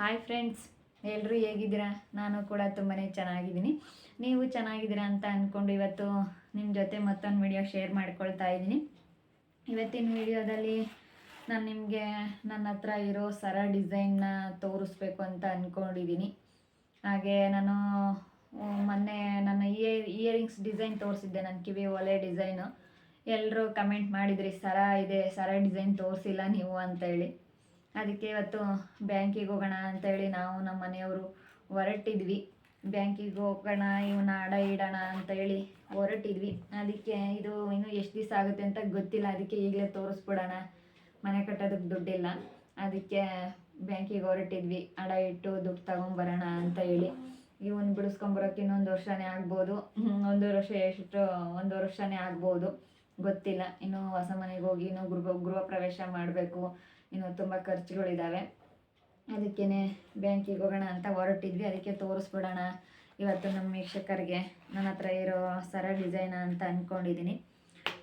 Hi friends ಎಲ್ಲರೂ ಹೇಗಿದ್ದೀರಾ? ನಾನು ಕೂಡ ತುಂಬಾ ಚೆನ್ನಾಗಿದ್ದೀನಿ. ನೀವು ಚೆನ್ನಾಗಿದ್ದೀರಾ ಅಂತ ಅಂದ್ಕೊಂಡು ಇವತ್ತು ನಿಮ್ಮ ಜೊತೆ ಮತ್ತೊಂದು ವಿಡಿಯೋ ಶೇರ್ ಮಾಡ್ಕೊಳ್ತಾ ಇದ್ದೀನಿ. ಇವತ್ತಿನ ವಿಡಿಯೋದಲ್ಲಿ ನಾನು ನಿಮಗೆ ನನ್ನ ಹತ್ರ ಇರೋ ಸರ ಡಿಸೈನ್ನ ತೋರಿಸ್ಬೇಕು ಅಂತ ಅಂದ್ಕೊಂಡಿದ್ದೀನಿ ಹಾಗೆ ನಾನು ಮೊನ್ನೆ ನನ್ನ ಇಯರ್ ಇಯರಿಂಗ್ಸ್ ಡಿಸೈನ್ ತೋರಿಸಿದ್ದೆ ನನ್ನ ಕಿವಿ ಒಲೆ ಡಿಸೈನು ಎಲ್ಲರೂ ಕಮೆಂಟ್ ಮಾಡಿದ್ರಿ, ಸರ ಇದೆ, ಸರ ಡಿಸೈನ್ ತೋರಿಸಿಲ್ಲ ನೀವು ಅಂತೇಳಿ. ಅದಕ್ಕೆ ಇವತ್ತು ಬ್ಯಾಂಕಿಗೆ ಹೋಗೋಣ ಅಂತೇಳಿ ನಾವು ನಮ್ಮ ಮನೆಯವರು ಹೊರಟಿದ್ವಿ. ಬ್ಯಾಂಕಿಗೆ ಹೋಗೋಣ, ಇವನ್ನ ಅಡ ಇಡೋಣ ಅಂತೇಳಿ ಹೊರಟಿದ್ವಿ. ಅದಕ್ಕೆ ಇದು ಇನ್ನೂ ಎಷ್ಟು ದಿವಸ ಆಗುತ್ತೆ ಅಂತ ಗೊತ್ತಿಲ್ಲ. ಅದಕ್ಕೆ ಈಗಲೇ ತೋರಿಸ್ಬಿಡೋಣ. ಮನೆ ಕಟ್ಟೋದಕ್ಕೆ ದುಡ್ಡಿಲ್ಲ. ಅದಕ್ಕೆ ಬ್ಯಾಂಕಿಗೆ ಹೊರಟಿದ್ವಿ. ಅಡ ಇಟ್ಟು ದುಡ್ಡು ತಗೊಂಬರೋಣ ಅಂತ ಹೇಳಿ. ಇವನ್ ಬಿಡಿಸ್ಕೊಂಬರೋಕೆ ಇನ್ನೊಂದು ವರ್ಷನೇ ಆಗ್ಬೋದು. ಒಂದು ವರ್ಷ ಎಷ್ಟು ಒಂದು ವರ್ಷನೇ ಆಗ್ಬೋದು. ಗೊತ್ತಿಲ್ಲ. ಇನ್ನು ಹೊಸ ಮನೆಗೆ ಹೋಗಿ ಇನ್ನು ಗೃಹ ಗೃಹ ಪ್ರವೇಶ ಮಾಡಬೇಕು. ಇನ್ನು ತುಂಬ ಖರ್ಚುಗಳಿದ್ದಾವೆ ಅದಕ್ಕೇ ಬ್ಯಾಂಕಿಗೆ ಹೋಗೋಣ ಅಂತ ಹೊರಟಿದ್ವಿ. ಅದಕ್ಕೆ ತೋರಿಸ್ಬಿಡೋಣ. ಇವತ್ತು ನಮ್ಮ ವೀಕ್ಷಕರಿಗೆ ನನ್ನ ಹತ್ರ ಇರೋ ಸರ ಡಿಸೈನ ಅಂತ ಅಂದ್ಕೊಂಡಿದ್ದೀನಿ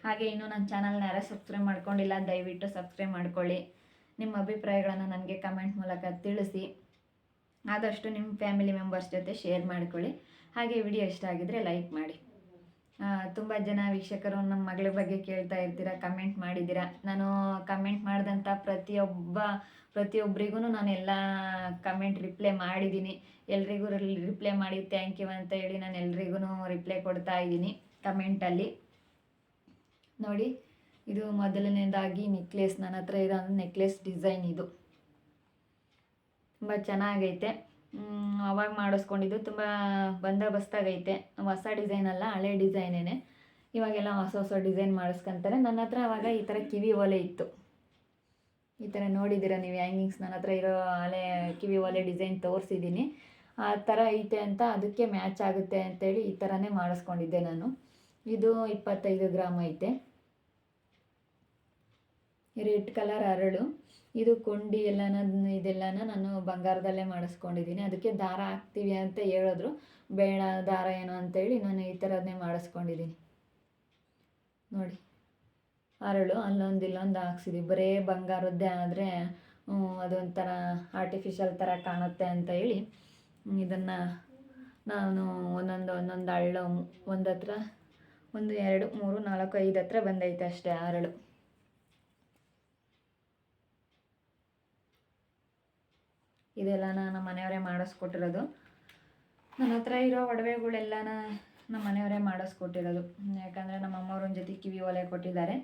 ಹಾಗೆ ಇನ್ನು ನನ್ನ ಚಾನಲ್ನ ಯಾರು ಸಬ್ಸ್ಕ್ರೈಬ್ ಮಾಡ್ಕೊಂಡಿಲ್ಲ, ದಯವಿಟ್ಟು ಸಬ್ಸ್ಕ್ರೈಬ್ ಮಾಡ್ಕೊಳ್ಳಿ. ನಿಮ್ಮ ಅಭಿಪ್ರಾಯಗಳನ್ನು ನನಗೆ ಕಮೆಂಟ್ ಮೂಲಕ ತಿಳಿಸಿ. ಆದಷ್ಟು ನಿಮ್ಮ ಫ್ಯಾಮಿಲಿ ಮೆಂಬರ್ಸ್ ಜೊತೆ ಶೇರ್ ಮಾಡ್ಕೊಳ್ಳಿ. ಹಾಗೆ ವಿಡಿಯೋ ಇಷ್ಟ ಆಗಿದ್ದರೆ ಲೈಕ್ ಮಾಡಿ. ತುಂಬ ಜನ ವೀಕ್ಷಕರು ನಮ್ಮ ಮಗಳ ಬಗ್ಗೆ ಕೇಳ್ತಾ ಇರ್ತೀರ ಕಮೆಂಟ್ ಮಾಡಿದ್ದೀರಾ. ನಾನು ಕಮೆಂಟ್ ಮಾಡಿದಂಥ ಪ್ರತಿಯೊಬ್ಬ ಪ್ರತಿಯೊಬ್ಬರಿಗೂ ನಾನು ಎಲ್ಲ ಕಮೆಂಟ್ ರಿಪ್ಲೈ ಮಾಡಿದ್ದೀನಿ. ಎಲ್ರಿಗೂ ರಿಪ್ಲೈ ಮಾಡಿ ಥ್ಯಾಂಕ್ ಯು ಅಂತ ಹೇಳಿ ನಾನು ಎಲ್ರಿಗೂ ರಿಪ್ಲೈ ಕೊಡ್ತಾ ಇದ್ದೀನಿ ಕಮೆಂಟಲ್ಲಿ ನೋಡಿ, ಇದು ಮೊದಲನೇದಾಗಿ ನೆಕ್ಲೆಸ್ ನನ್ನ ಹತ್ರ ಇರೋ ನೆಕ್ಲೆಸ್ ಡಿಸೈನ್ ಇದು. ತುಂಬ ಚೆನ್ನಾಗೈತೆ. ಅವಾಗ ಮಾಡಿಸ್ಕೊಂಡಿದ್ದು ತುಂಬ ಬಂದೋಬಸ್ತಾಗೈತೆ. ಹೊಸ ಡಿಸೈನ್ ಅಲ್ಲ, ಹಳೆ ಡಿಸೈನೇನೆ. ಇವಾಗೆಲ್ಲ ಹೊಸ ಹೊಸ ಡಿಸೈನ್ ಮಾಡಿಸ್ಕೊಂತಾರೆ. ನನ್ನ ಹತ್ರ ಅವಾಗ ಈ ಥರ ಕಿವಿ ಒಲೆ ಇತ್ತು. ಈ ಥರ ನೋಡಿದ್ದೀರ ನೀವು ಹ್ಯಾಂಗಿಂಗ್ಸ್? ನನ್ನ ಹತ್ರ ಇರೋ ಹಳೆ ಕಿವಿ ಒಲೆ ಡಿಸೈನ್ ತೋರಿಸಿದ್ದೀನಿ. ಆ ಥರ ಐತೆ ಅಂತ ಅದಕ್ಕೆ ಮ್ಯಾಚ್ ಆಗುತ್ತೆ ಅಂತೇಳಿ ಈ ಥರನೇ ಮಾಡಿಸ್ಕೊಂಡಿದ್ದೆ ನಾನು. ಇದು ಇಪ್ಪತ್ತೈದು ಗ್ರಾಮ್ ಐತೆ. ರೆಡ್ ಕಲರ್ ಅರಳು. ಇದು ಕೊಂಡಿ ಎಲ್ಲನ ಇದೆಲ್ಲನ ನಾನು ಬಂಗಾರದಲ್ಲೇ ಮಾಡಿಸ್ಕೊಂಡಿದ್ದೀನಿ. ಅದಕ್ಕೆ ದಾರ ಹಾಕ್ತೀವಿ ಅಂತ ಹೇಳಿದ್ರು. ಬೇಡ, ದಾರ ಏನು ಅಂತೇಳಿ ನಾನು ಈ ಥರದನ್ನೇ ಮಾಡಿಸ್ಕೊಂಡಿದ್ದೀನಿ. ನೋಡಿ, ಅರಳು ಅಲ್ಲೊಂದು ಇಲ್ಲೊಂದು ಹಾಕ್ಸಿದ್ದೀವಿ ಬರೇ ಬಂಗಾರದ್ದೇ ಆದರೆ ಅದೊಂಥರ ಆರ್ಟಿಫಿಷಿಯಲ್ ಥರ ಕಾಣುತ್ತೆ ಅಂತ ಹೇಳಿ ಇದನ್ನು ನಾನು ಒಂದೊಂದು ಒಂದೊಂದು ಅರಳು ಒಂದು ಹತ್ರ, ಒಂದು ಎರಡು, ಮೂರು, ನಾಲ್ಕು, ಐದು ಹತ್ರ ಬಂದೈತೆ ಅಷ್ಟೇ ಅರಳು. ಇದೆಲ್ಲ ನಮ್ಮ ಮನೆಯವರೇ ಮಾಡಿಸ್ಕೊಟ್ಟಿರೋದು. ನನ್ನ ಹತ್ರ ಇರೋ ಒಡವೆಗಳೆಲ್ಲನ ನಮ್ಮ ಮನೆಯವರೇ ಮಾಡಿಸ್ಕೊಟ್ಟಿರೋದು. ಯಾಕಂದರೆ ನಮ್ಮ ಅಮ್ಮವ್ರ ಜೊತೆ ಕಿವಿ ಒಲೆ ಕೊಟ್ಟಿದ್ದಾರೆ.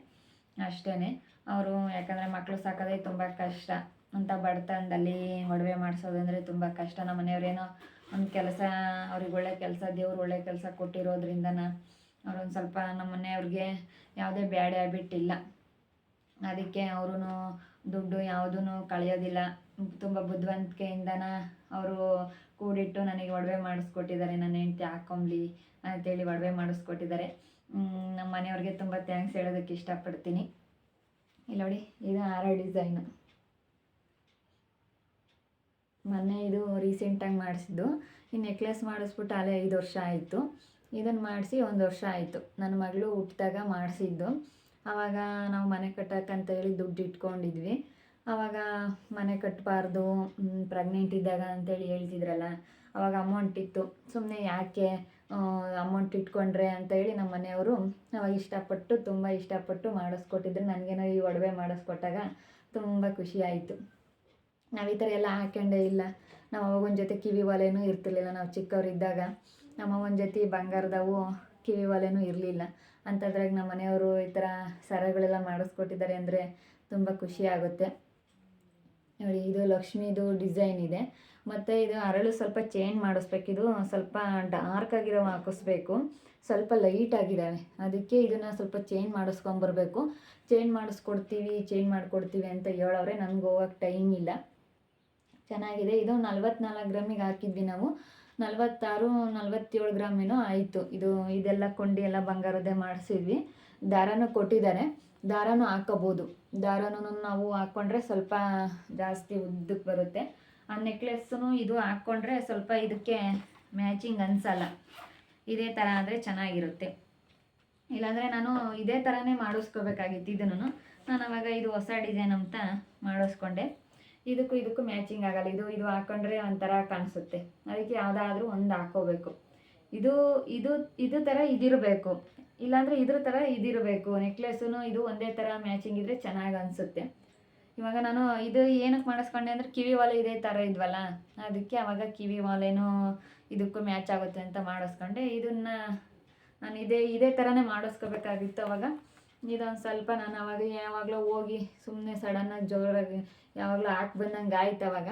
ಅಷ್ಟೇ ಅವರು ಯಾಕಂದರೆ ಮಕ್ಕಳು ಸಾಕೋದೇ ತುಂಬ ಕಷ್ಟ. ಅಂತ ಬಡತನದಲ್ಲಿ ಒಡವೆ ಮಾಡಿಸೋದು ಅಂದರೆ ತುಂಬ ಕಷ್ಟ. ನಮ್ಮ ಮನೆಯವರೇನೋ ಒಂದು ಕೆಲಸ, ಅವ್ರಿಗೆ ಒಳ್ಳೆ ಕೆಲಸ, ದೇವ್ರು ಒಳ್ಳೆ ಕೆಲಸ ಕೊಟ್ಟಿರೋದ್ರಿಂದ ಅವ್ರೊಂದು ಸ್ವಲ್ಪ ನಮ್ಮ ಮನೆಯವ್ರಿಗೆ ಯಾವುದೇ ಬ್ಯಾಡ್ ಹ್ಯಾಬಿಟ್ ಇಲ್ಲ. ಅದಕ್ಕೆ ಅವರು ದುಡ್ಡು ಯಾವುದೂ ಕಳೆಯೋದಿಲ್ಲ. ತುಂಬ ಬುದ್ಧಿವಂತಿಕೆಯಿಂದನ ಅವರು ಕೂಡಿಟ್ಟು ನನಗೆ ಒಡವೆ ಮಾಡಿಸ್ಕೊಟ್ಟಿದ್ದಾರೆ. ನನ್ನ ಹೆಂಡತಿ ಹಾಕೊಂಬ್ಲಿ ಅಂತೇಳಿ ಒಡವೆ ಮಾಡಿಸ್ಕೊಟ್ಟಿದ್ದಾರೆ. ನಮ್ಮ ಮನೆಯವ್ರಿಗೆ ತುಂಬ ಥ್ಯಾಂಕ್ಸ್ ಹೇಳೋದಕ್ಕೆ ಇಷ್ಟಪಡ್ತೀನಿ. ಇಲ್ಲಿ ನೋಡಿ, ಇದು ಹಾರ ಡಿಸೈನು. ಮೊನ್ನೆ ಇದು ರೀಸೆಂಟಾಗಿ ಮಾಡಿಸಿದ್ದು. ಈ ನೆಕ್ಲೆಸ್ ಮಾಡಿಸ್ಬಿಟ್ಟು ಅಲ್ಲೇ ಐದು ವರ್ಷ ಆಯಿತು. ಇದನ್ನು ಮಾಡಿಸಿ ಒಂದು ವರ್ಷ ಆಯಿತು. ನನ್ನ ಮಗಳು ಹುಟ್ಟಿದಾಗ ಮಾಡಿಸಿದ್ದು. ಆವಾಗ ನಾವು ಮನೆ ಕಟ್ಟಕ್ಕಂತ ಹೇಳಿ ದುಡ್ಡು ಇಟ್ಕೊಂಡಿದ್ವಿ. ಆವಾಗ ಮನೆ ಕಟ್ಟಬಾರ್ದು ಪ್ರೆಗ್ನೆಂಟ್ ಇದ್ದಾಗ ಅಂತೇಳಿ ಹೇಳ್ತಿದ್ರಲ್ಲ ಆವಾಗ ಅಮೌಂಟ್ ಇತ್ತು. ಸುಮ್ಮನೆ ಯಾಕೆ ಅಮೌಂಟ್ ಇಟ್ಕೊಂಡ್ರೆ ಅಂತ ಹೇಳಿ ನಮ್ಮ ಮನೆಯವರು ಅವಾಗ ಇಷ್ಟಪಟ್ಟು, ತುಂಬ ಇಷ್ಟಪಟ್ಟು ಮಾಡಿಸ್ಕೊಟ್ಟಿದ್ರು. ನನಗೇನೋ ಈ ಒಡವೆ ಮಾಡಿಸ್ಕೊಟ್ಟಾಗ ತುಂಬ ಖುಷಿ ಆಯಿತು. ನಾವು ಈ ಥರ ಎಲ್ಲ ಹಾಕೊಂಡೇ ಇಲ್ಲ. ನಾವು ಅವಾಗೊಂದು ಜೊತೆ ಕಿವಿ ಒಲೆನೂ ಇರ್ತಿರ್ಲಿಲ್ಲ. ನಾವು ಚಿಕ್ಕವರಿದ್ದಾಗ ನಮ್ಮ ಜೊತೆ ಬಂಗಾರದವು ಕಿವಿ ಒಲೆನೂ ಇರಲಿಲ್ಲ. ಅಂಥದ್ರಾಗ ನಮ್ಮ ಮನೆಯವರು ಈ ಥರ ಸರಗಳೆಲ್ಲ ಮಾಡಿಸ್ಕೊಟ್ಟಿದ್ದಾರೆ ಅಂದರೆ ತುಂಬ ಖುಷಿ ಆಗುತ್ತೆ. ನೋಡಿ, ಇದು ಲಕ್ಷ್ಮೀದು ಡಿಸೈನ್ ಇದೆ. ಮತ್ತು ಇದು ಅರಳು ಸ್ವಲ್ಪ ಚೇಂಜ್ ಮಾಡಿಸ್ಬೇಕಿದು ಸ್ವಲ್ಪ ಡಾರ್ಕ್ ಆಗಿರೋ ಹಾಕಿಸ್ಬೇಕು. ಸ್ವಲ್ಪ ಲೈಟ್ ಆಗಿದ್ದಾವೆ. ಅದಕ್ಕೆ ಇದನ್ನು ಸ್ವಲ್ಪ ಚೇಂಜ್ ಮಾಡಿಸ್ಕೊಂಬರ್ಬೇಕು. ಚೇಂಜ್ ಮಾಡಿಸ್ಕೊಡ್ತೀವಿ, ಚೇಂಜ್ ಮಾಡಿಕೊಡ್ತೀವಿ ಅಂತ ಹೇಳೋರೆ ನಮ್ಗೆ ಹೋಗೋಕ್ಕೆ ಟೈಮ್ ಇಲ್ಲ. ಚೆನ್ನಾಗಿದೆ. ಇದು ನಲ್ವತ್ನಾಲ್ಕು ಗ್ರಾಮಿಗೆ ಹಾಕಿದ್ವಿ ನಾವು. ನಲ್ವತ್ತಾರು, ನಲ್ವತ್ತೇಳು ಗ್ರಾಮ್ ಏನೋ ಆಯಿತು. ಇದು ಇದೆಲ್ಲ ಕೊಂಡಿ ಎಲ್ಲ ಬಂಗಾರದ್ದೇ ಮಾಡಿಸಿದ್ವಿ. ದಾರನೂ ಕೊಟ್ಟಿದ್ದಾರೆ. ದಾರನೂ ಹಾಕೋಬೋದು. ದಾರನೂ ನಾವು ಹಾಕ್ಕೊಂಡ್ರೆ ಸ್ವಲ್ಪ ಜಾಸ್ತಿ ಉದ್ದಕ್ಕೆ ಬರುತ್ತೆ. ಆ ನೆಕ್ಲೆಸ್ಸೂ ಇದು ಹಾಕ್ಕೊಂಡ್ರೆ ಸ್ವಲ್ಪ ಇದಕ್ಕೆ ಮ್ಯಾಚಿಂಗ್ ಅನಿಸಲ್ಲ. ಇದೇ ಥರ ಆದರೆ ಚೆನ್ನಾಗಿರುತ್ತೆ. ಇಲ್ಲಾಂದರೆ ನಾನು ಇದೇ ಥರನೇ ಮಾಡಿಸ್ಕೋಬೇಕಾಗಿತ್ತು ಇದನ್ನು ನಾನು ಅವಾಗ ಇದು ಹೊಸ ಡಿಸೈನ್ ಅಂತ ಮಾಡಿಸ್ಕೊಂಡೆ. ಇದಕ್ಕೂ ಇದಕ್ಕೂ ಮ್ಯಾಚಿಂಗ್ ಆಗಲ್ಲ. ಇದು ಇದು ಹಾಕೊಂಡ್ರೆ ಒಂಥರ ಕಾಣಿಸುತ್ತೆ. ಅದಕ್ಕೆ ಯಾವುದಾದ್ರೂ ಒಂದು ಹಾಕೋಬೇಕು. ಇದು ಇದು ಇದು ಥರ ಇದಿರಬೇಕು. ಇಲ್ಲಾಂದರೆ ಇದ್ರ ಥರ ಇದಿರಬೇಕು. ನೆಕ್ಲೆಸ್ಸೂ ಇದು ಒಂದೇ ಥರ ಮ್ಯಾಚಿಂಗ್ ಇದ್ದರೆ ಚೆನ್ನಾಗಿ ಅನಿಸುತ್ತೆ. ಇವಾಗ ನಾನು ಇದು ಏನಕ್ಕೆ ಮಾಡಿಸ್ಕೊಂಡೆ ಅಂದರೆ ಕಿವಿ ವಾಲೆ ಇದೇ ಥರ ಇದ್ವಲ್ಲ, ಅದಕ್ಕೆ ಅವಾಗ ಕಿವಿ ವಾಲೆನೂ ಇದಕ್ಕೂ ಮ್ಯಾಚ್ ಆಗುತ್ತೆ ಅಂತ ಮಾಡಿಸ್ಕೊಂಡೆ. ಇದನ್ನು ನಾನು ಇದೇ ಇದೇ ಥರನೇ ಮಾಡಿಸ್ಕೋಬೇಕಾಗಿತ್ತು ಅವಾಗ. ಇದೊಂದು ಸ್ವಲ್ಪ ನಾನು ಅವಾಗ ಯಾವಾಗಲೂ ಹೋಗಿ ಸುಮ್ಮನೆ ಸಡನ್ನಾಗಿ ಜೋರಾಗಿ ಯಾವಾಗಲೂ ಹಾಕಿ ಬಂದಂಗೆ ಆಯ್ತು ಅವಾಗ.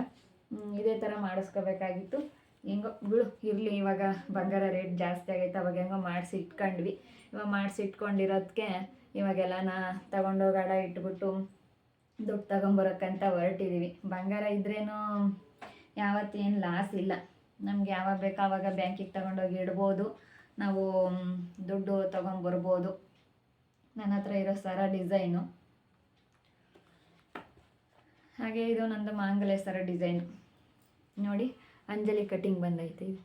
ಇದೇ ಥರ ಮಾಡಿಸ್ಕೋಬೇಕಾಗಿತ್ತು. ಹೆಂಗೋ, ಬಿಡು, ಇರಲಿ, ಇವಾಗ ಬಂಗಾರ ರೇಟ್ ಜಾಸ್ತಿ ಆಗೈತೆ, ಅವಾಗ ಹೆಂಗೋ ಮಾಡಿಸಿ ಇಟ್ಕೊಂಡ್ವಿ ಇವಾಗ ಮಾಡಿಸಿ ಇಟ್ಕೊಂಡಿರೋದಕ್ಕೆ ನಾ ತಗೊಂಡೋಗಿ ಅಡ ಇಟ್ಬಿಟ್ಟು ದುಡ್ಡು ತಗೊಂಬರೋಕ್ಕಂತ ಹೊರಟಿದ್ದೀವಿ ಬಂಗಾರ ಇದ್ರೇನು ಯಾವತ್ತೇನು ಲಾಸ್ ಇಲ್ಲ. ನಮ್ಗೆ ಯಾವಾಗ ಬೇಕೋ ಆವಾಗ ಬ್ಯಾಂಕಿಗೆ ತಗೊಂಡೋಗಿ ಇಡ್ಬೋದು. ನಾವು ದುಡ್ಡು ತಗೊಂಬರ್ಬೋದು. ನನ್ನ ಹತ್ರ ಇರೋ ಸರ ಡಿಸೈನು. ಹಾಗೆ ಇದು ನಂದು ಮಾಂಗಲ್ಯ ಸರ ಡಿಸೈನು. ನೋಡಿ, ಅಂಜಲಿ ಕಟಿಂಗ್ ಬಂದೈತೆ ಇದು.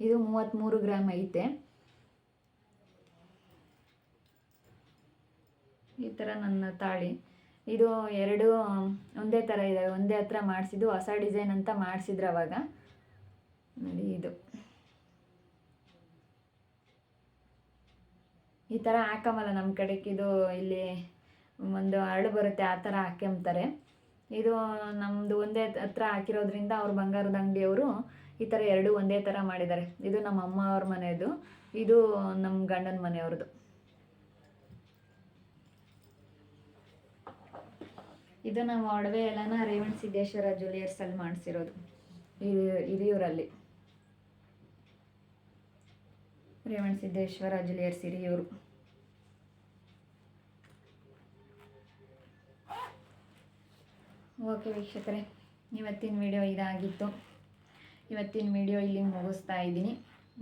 ಇದು ಮೂವತ್ತ್ಮೂರು ಗ್ರಾಮ್ ಐತೆ. ಈ ಥರ ನನ್ನ ತಾಳಿ. ಇದು ಎರಡು, ಒಂದೇ ಥರ ಇದ್ದಾವೆ ಒಂದೇ ಹತ್ರ ಮಾಡಿಸಿದ್ದು ಹೊಸ ಡಿಸೈನ್ ಅಂತ ಮಾಡಿಸಿದ್ರು ಅವಾಗ. ನೋಡಿ ಇದು. ಈ ಥರ ಹಾಕಮಲ್ಲ ನಮ್ಮ ಕಡೆಗೆ ಇದು ಇಲ್ಲಿ ಒಂದು ಅರಳು ಬರುತ್ತೆ, ಆ ಥರ ಹಾಕ್ಯಂತಾರೆ ಇದು ನಮ್ಮದು ಒಂದೇ ಹತ್ರ ಹಾಕಿರೋದ್ರಿಂದ ಅವ್ರ ಬಂಗಾರದ ಅಂಗಡಿಯವರು ಈ ಥರ ಎರಡು ಒಂದೇ ಥರ ಮಾಡಿದ್ದಾರೆ. ಇದು ನಮ್ಮ ಅಮ್ಮ ಅವ್ರ ಮನೆಯದು ಇದು ನಮ್ಮ ಗಂಡನ ಮನೆಯವ್ರದ್ದು ಇದು ನಾವು ಒಡವೆ ಎಲ್ಲನ ರೇವಣ ಸಿದ್ದೇಶ್ವರ ಜ್ಯುವೆಲರ್ಸಲ್ಲಿ ಮಾಡಿಸಿರೋದು. ಹಿರಿಯೂರಲ್ಲಿ ರೇವಣ ಸಿದ್ದೇಶ್ವರ ಜಿಲ್ಲೆಯರ್ ಸಿರಿ ಇವರು ಓಕೆ ವೀಕ್ಷಕರೇ, ಇವತ್ತಿನ ವಿಡಿಯೋ ಇದಾಗಿತ್ತು. ಇವತ್ತಿನ ವಿಡಿಯೋ ಇಲ್ಲಿ ಮುಗಿಸ್ತಾ ಇದ್ದೀನಿ.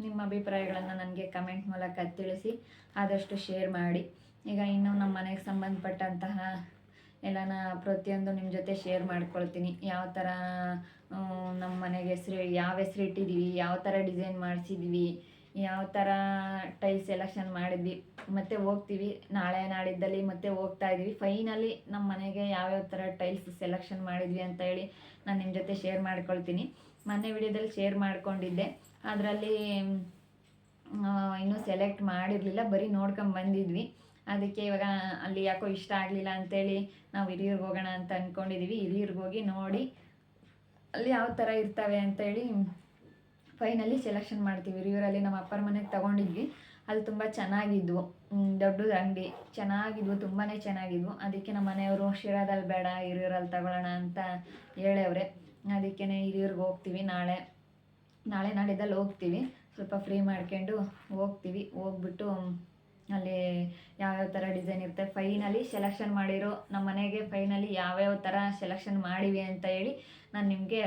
ನಿಮ್ಮ ಅಭಿಪ್ರಾಯಗಳನ್ನು ನನಗೆ ಕಮೆಂಟ್ ಮೂಲಕ ತಿಳಿಸಿ, ಆದಷ್ಟು ಶೇರ್ ಮಾಡಿ. ಈಗ ಇನ್ನೂ ನಮ್ಮ ಮನೆಗೆ ಸಂಬಂಧಪಟ್ಟಂತಹ ಎಲ್ಲನ ಪ್ರತಿಯೊಂದು ನಿಮ್ಮ ಜೊತೆ ಶೇರ್ ಮಾಡ್ಕೊಳ್ತೀನಿ. ಯಾವ ಥರ ನಮ್ಮ ಮನೆಗೆ ಹೆಸ್ರು ಯಾವ ಹೆಸ್ರು ಇಟ್ಟಿದ್ದೀವಿ, ಯಾವ ಥರ ಡಿಸೈನ್ ಮಾಡಿಸಿದ್ವಿ ಯಾವ ಥರ ಟೈಲ್ ಸೆಲೆಕ್ಷನ್ ಮಾಡಿದ್ವಿ, ಮತ್ತೆ ಹೋಗ್ತೀವಿ. ನಾಳೆ ನಾಡಿದ್ದಲ್ಲಿ ಮತ್ತೆ ಹೋಗ್ತಾ ಇದ್ದೀವಿ ಫೈನಲಿ ನಮ್ಮ ಮನೆಗೆ ಯಾವ್ಯಾವ ಥರ ಟೈಲ್ಸ್ ಸೆಲೆಕ್ಷನ್ ಮಾಡಿದ್ವಿ ಅಂತ ಹೇಳಿ ನಾನು ನಿಮ್ಮ ಜೊತೆ ಶೇರ್ ಮಾಡ್ಕೊಳ್ತೀನಿ. ಮೊನ್ನೆ ವಿಡಿಯೋದಲ್ಲಿ ಶೇರ್ ಮಾಡ್ಕೊಂಡಿದ್ದೆ. ಅದರಲ್ಲಿ ಇನ್ನೂ ಸೆಲೆಕ್ಟ್ ಮಾಡಿರಲಿಲ್ಲ. ಬರೀ ನೋಡ್ಕೊಂಡು ಬಂದಿದ್ವಿ. ಅದಕ್ಕೆ ಇವಾಗ ಅಲ್ಲಿ ಯಾಕೋ ಇಷ್ಟ ಆಗಲಿಲ್ಲ ಅಂತೇಳಿ ನಾವು ಹಿರಿಯರ್ಗೆ ಹೋಗೋಣ ಅಂತ ಅಂದ್ಕೊಂಡಿದ್ದೀವಿ ಹಿರಿಯರ್ಗೆ ಹೋಗಿ ನೋಡಿ ಅಲ್ಲಿ ಯಾವ ಥರ ಇರ್ತವೆ ಅಂತೇಳಿ ಫೈನಲಿ ಸೆಲೆಕ್ಷನ್ ಮಾಡ್ತೀವಿ. ಹಿರಿಯೂರಲ್ಲಿ ನಮ್ಮ ಅಪ್ಪರ ಮನೆಗೆ ತಗೊಂಡಿದ್ವಿ. ಅಲ್ಲಿ ತುಂಬ ಚೆನ್ನಾಗಿದ್ವು. ದೊಡ್ಡದು ಅಂಗಡಿ. ಚೆನ್ನಾಗಿದ್ವು ತುಂಬಾ ಚೆನ್ನಾಗಿದ್ವು. ಅದಕ್ಕೆ ನಮ್ಮ ಮನೆಯವರು, ಶಿರಾದಲ್ಲಿ ಬೇಡ, ಹಿರಿಯೂರಲ್ಲಿ ತಗೊಳ್ಳೋಣ ಅಂತ ಹೇಳವ್ರೆ. ಅದಕ್ಕೆ ಹಿರಿಯೂರ್ಗೆ ಹೋಗ್ತೀವಿ ನಾಳೆ. ನಾಳೆ ನಾಡಿದ್ದಲ್ಲಿ ಹೋಗ್ತೀವಿ. ಸ್ವಲ್ಪ ಫ್ರೀ ಮಾಡ್ಕೊಂಡು ಹೋಗ್ತೀವಿ. ಹೋಗ್ಬಿಟ್ಟು ಅಲ್ಲಿ ಯಾವ್ಯಾವ ಥರ ಡಿಸೈನ್ ಇರುತ್ತೆ. ಫೈನಲಿ ಸೆಲೆಕ್ಷನ್ ಮಾಡಿರೋ ನಮ್ಮ ಮನೆಗೆ ಫೈನಲಿ ಯಾವ್ಯಾವ ಥರ ಸೆಲೆಕ್ಷನ್ ಮಾಡಿವಿ ಅಂತ ಹೇಳಿ ನಾನು ನಿಮಗೆ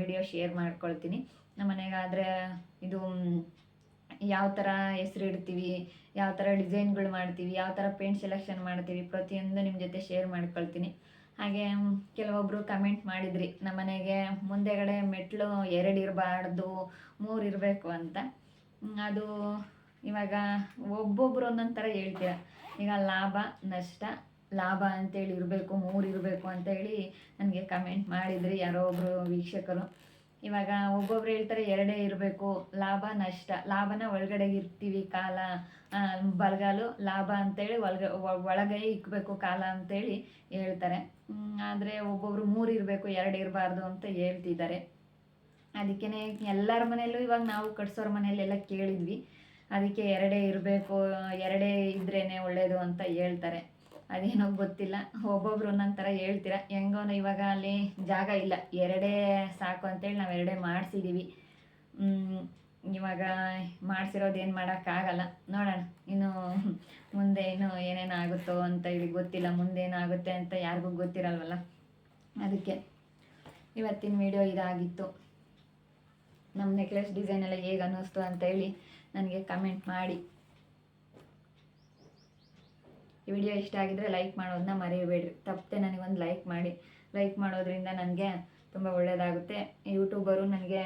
ವಿಡಿಯೋ ಶೇರ್ ಮಾಡ್ಕೊಳ್ತೀನಿ. ನಮ್ಮ ಮನೆಗಾದರೆ ಇದು ಯಾವ ಥರ ಹೆಸ್ರು ಇಡ್ತೀವಿ, ಯಾವ ಥರ ಡಿಸೈನ್ಗಳು ಮಾಡ್ತೀವಿ, ಯಾವ ಥರ ಪೇಂಟ್ ಸೆಲೆಕ್ಷನ್ ಮಾಡ್ತೀವಿ ಪ್ರತಿಯೊಂದು ನಿಮ್ಮ ಜೊತೆ ಶೇರ್ ಮಾಡ್ಕೊಳ್ತೀನಿ. ಹಾಗೆ ಕೆಲವೊಬ್ಬರು ಕಮೆಂಟ್ ಮಾಡಿದ್ರಿ, ನಮ್ಮ ಮನೆಗೆ ಮುಂದೆಗಡೆ ಮೆಟ್ಲು ಎರಡು ಇರಬಾರ್ದು, ಮೂರು ಇರಬೇಕು ಅಂತ. ಅದು ಇವಾಗ ಒಬ್ಬೊಬ್ರು ಒಂದೊಂದು ಥರ ಹೇಳ್ತೀರ. ಈಗ ಲಾಭ, ನಷ್ಟ ಲಾಭ ಅಂತೇಳಿ ಇರಬೇಕು, ಮೂರು ಇರಬೇಕು ಅಂತೇಳಿ ನನಗೆ ಕಮೆಂಟ್ ಮಾಡಿದ್ರಿ ಯಾರೋ ಒಬ್ಬರು ವೀಕ್ಷಕರು. ಇವಾಗ ಒಬ್ಬೊಬ್ರು ಹೇಳ್ತಾರೆ ಎರಡೇ ಇರಬೇಕು, ಲಾಭ ನಷ್ಟ, ಲಾಭನ ಒಳಗಡೆ ಇರ್ತೀವಿ ಕಾಲ ಬಲಗಾಲು, ಲಾಭ ಅಂತೇಳಿ ಒಳಗ, ಒಳಗೈ ಇಕ್ಬೇಕು ಕಾಲ ಅಂತೇಳಿ ಹೇಳ್ತಾರೆ. ಆದರೆ ಒಬ್ಬೊಬ್ರು ಮೂರು ಇರಬೇಕು, ಎರಡು ಇರಬಾರ್ದು ಅಂತ ಹೇಳ್ತಿದ್ದಾರೆ. ಅದಕ್ಕೇ ಎಲ್ಲರ ಮನೆಯಲ್ಲೂ ಇವಾಗ ನಾವು ಕಟ್ಸೋರ ಮನೆಯಲ್ಲೆಲ್ಲ ಕೇಳಿದ್ವಿ. ಅದಕ್ಕೆ ಎರಡೇ ಇರಬೇಕು, ಎರಡೇ ಇದ್ರೇ ಒಳ್ಳೆಯದು ಅಂತ ಹೇಳ್ತಾರೆ. ಅದೇನೋ ಗೊತ್ತಿಲ್ಲ. ಒಬ್ಬೊಬ್ರು ಒಂದೊಂದು ಥರ ಹೇಳ್ತೀರ? ಹೆಂಗೋನು ಇವಾಗ ಅಲ್ಲಿ ಜಾಗ ಇಲ್ಲ. ಎರಡೇ ಸಾಕು ಅಂತೇಳಿ ನಾವು ಎರಡೇ ಮಾಡಿಸಿದ್ದೀವಿ ಇವಾಗ ಮಾಡಿಸಿರೋದು ಏನು ಮಾಡೋಕ್ಕಾಗಲ್ಲ ನೋಡೋಣ. ಇನ್ನು ಮುಂದೆ ಇನ್ನು ಏನೇನು ಆಗುತ್ತೋ ಅಂತ ಹೇಳಿ ಗೊತ್ತಿಲ್ಲ. ಮುಂದೆ ಏನಾಗುತ್ತೆ ಅಂತ ಯಾರಿಗೂ ಗೊತ್ತಿರಲ್ವಲ್ಲ. ಅದಕ್ಕೆ ಇವತ್ತಿನ ವಿಡಿಯೋ ಇದಾಗಿತ್ತು. ನಮ್ಮ ನೆಕ್ಲೆಸ್ ಡಿಸೈನ್ ಎಲ್ಲ ಹೇಗೆ ಅನ್ನಿಸ್ತು ಅಂತ ಹೇಳಿ ನನಗೆ ಕಮೆಂಟ್ ಮಾಡಿ. ಈ ವಿಡಿಯೋ ಇಷ್ಟ ಆಗಿದ್ರೆ ಲೈಕ್ ಮಾಡೋದನ್ನ ಮರೆಯಬೇಡ್ರಿ ತಪ್ಪದೆ ನನಗೊಂದು ಲೈಕ್ ಮಾಡಿ. ಲೈಕ್ ಮಾಡೋದ್ರಿಂದ ನನಗೆ ತುಂಬ ಒಳ್ಳೆಯದಾಗುತ್ತೆ ಯೂಟ್ಯೂಬರು ನನಗೆ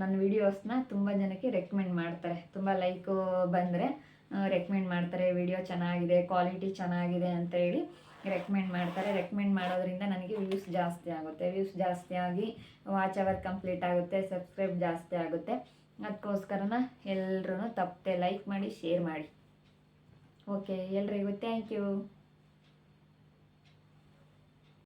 ನನ್ನ ವೀಡಿಯೋಸ್ನ ತುಂಬ ಜನಕ್ಕೆ ರೆಕಮೆಂಡ್ ಮಾಡ್ತಾರೆ. ತುಂಬ ಲೈಕು ಬಂದರೆ ರೆಕಮೆಂಡ್ ಮಾಡ್ತಾರೆ. ವಿಡಿಯೋ ಚೆನ್ನಾಗಿದೆ, ಕ್ವಾಲಿಟಿ ಚೆನ್ನಾಗಿದೆ ಅಂತ ಹೇಳಿ ರೆಕಮೆಂಡ್ ಮಾಡ್ತಾರೆ. ರೆಕಮೆಂಡ್ ಮಾಡೋದ್ರಿಂದ ನನಗೆ ವ್ಯೂಸ್ ಜಾಸ್ತಿ ಆಗುತ್ತೆ. ವ್ಯೂಸ್ ಜಾಸ್ತಿ ಆಗಿ ವಾಚ್ ಅವರ್ ಕಂಪ್ಲೀಟ್ ಆಗುತ್ತೆ, ಸಬ್ಸ್ಕ್ರೈಬ್ ಜಾಸ್ತಿ ಆಗುತ್ತೆ. ಅದಕ್ಕೋಸ್ಕರನ ಎಲ್ಲರೂ ತಪ್ಪದೆ ಲೈಕ್ ಮಾಡಿ, ಶೇರ್ ಮಾಡಿ. ಓಕೆ ಎಲ್ರಿಗೂ ಥ್ಯಾಂಕ್ ಯು